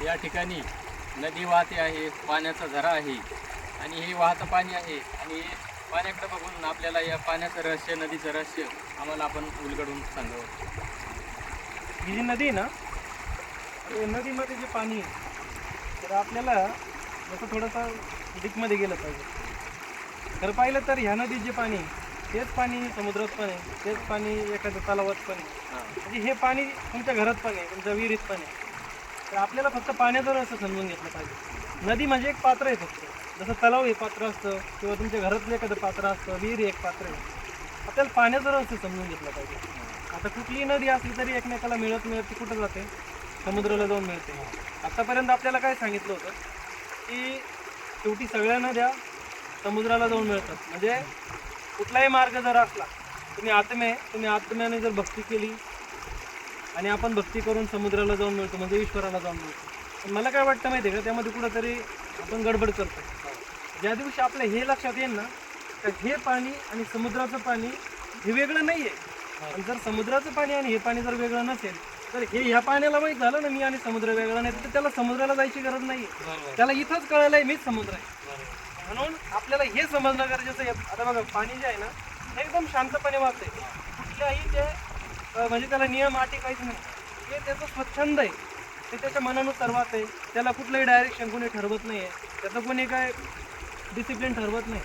या ठिकाणी नदी वाहते आहे पाण्याचा झरा आहे आणि हे वाहतं पाणी आहे आणि हे पाण्याकडे बघून आपल्याला या पाण्याचं रहस्य नदीचं रहस्य आम्हाला आपण उलगडून सांगावं ही जी नदी आहे ना नदीमध्ये जे पाणी आहे तर आपल्याला जसं थोडंसं डीपमध्ये गेलं पाहिजे. तर पाहिलं तर ह्या नदीत जे पाणी आहे, तेच पाणी समुद्रात पण आहे तेच पाणी एखाद्या तलावात पण आहे. म्हणजे हे पाणी तुमच्या घरात पण आहे तुमच्या विहिरीत पण आहे. तर आपल्याला फक्त पाण्याचं असं समजून घेतलं पाहिजे. नदी म्हणजे एक पात्र आहे फक्त. जसं तलाव हे पात्र असतं किंवा तुमच्या घरातलं एखादं पात्र असतं विहीर एक पात्र आहे. आपल्याला पाण्याचं रहस्य समजून घेतलं पाहिजे. आता कुठलीही नदी असली तरी एकमेकाला मिळत मिळत ती कुठं जाते? समुद्राला जाऊन मिळते. आतापर्यंत आपल्याला काय सांगितलं होतं? की शेवटी सगळ्या नद्या समुद्राला जाऊन मिळतात. म्हणजे कुठलाही मार्ग जर असला तुम्ही आत्मे तुम्ही आत्म्याने जर भक्ती केली आणि आपण भक्ती करून समुद्राला जाऊन मिळतो म्हणजे ईश्वराला जाऊन मिळतो. पण मला काय वाटतं माहिती आहे का त्यामध्ये कुठंतरी आपण गडबड करतो ज्या दिवशी आपल्या हे लक्षात येईल ना तर हे पाणी आणि समुद्राचं पाणी हे वेगळं नाही आहे आणि जर समुद्राचं पाणी आणि हे पाणी जर वेगळं नसेल तर हे ह्या पाण्याला माहीत झालं ना मी आणि समुद्र वेगळा नाही तर त्याला समुद्राला जायची गरज नाही त्याला इथंच कळलं आहे मीच समुद्र आहे. म्हणून आपल्याला हे समजणं गरजेचं आहे. आता बघा पाणी जे आहे ना एकदम शांतपणे वाहते कुठल्याही ते म्हणजे त्याला नियम अटी काहीच नाही. हे त्याचं स्वच्छंद आहे. ते त्याच्या मनानुसार आहे. त्याला कुठलंही डायरेक्शन कोणी ठरवत नाही आहे त्याचं कोणी काय डिसिप्लिन ठरवत नाही.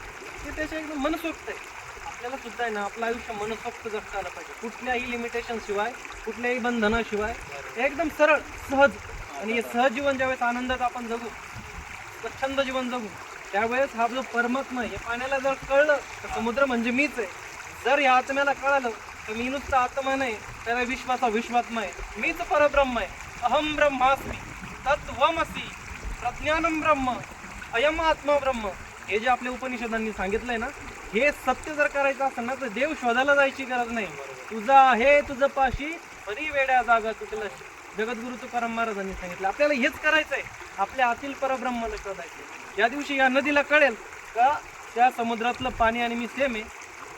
ते त्याच्या एकदम मनसोक्त आहे. आपल्याला सुद्धा आहे ना आपलं आयुष्य मनसोक्त जगता आलं पाहिजे. कुठल्याही लिमिटेशन शिवाय कुठल्याही बंधनाशिवाय एकदम सरळ सहज आणि हे सहज जीवन ज्यावेळेस आनंदात आपण जगू स्वच्छंद जीवन जगू त्यावेळेस हा जो परमात्मा आहे, हे पाण्याला जर कळलं तर समुद्र म्हणजे मीच आहे. जर या आत्म्याला कळालं तर मी नुसतं आत्मा नाही त्याला विश्वाचा विश्वात्मा आहे. मीच परब्रह्म आहे. अहम ब्रह्मास्मी. तत्वमसी प्रज्ञानम ब्रह्म. अयम आत्मा ब्रह्म. हे जे आपल्या उपनिषदांनी सांगितलंय ना हे सत्य जर करायचं असेल ना तर देव शोधायला जायची गरज नाही. तुझा आहे तुझं पाशी परी वेड्या जागा तुटला. जगद्गुरु तुकाराम महाराजांनी सांगितलं. आपल्याला हेच करायचं आहे आपल्या आतील परब्रह्माला शोधायचं या दिवशी या नदीला कळेल का त्या समुद्रातलं पाणी आणि मी सेम आहे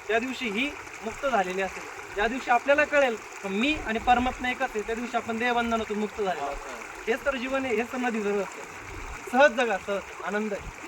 त्या दिवशी ही मुक्त झालेली असेल. ज्या दिवशी आपल्याला कळेल मी आणि परमात्मा एकच आहे त्या दिवशी आपण देहबंधनातून मुक्त झालेलो असतो हेच तर जीवन आहे हेच तर नदी जवळ असतं. सहज जगा सहज. आनंद आहे.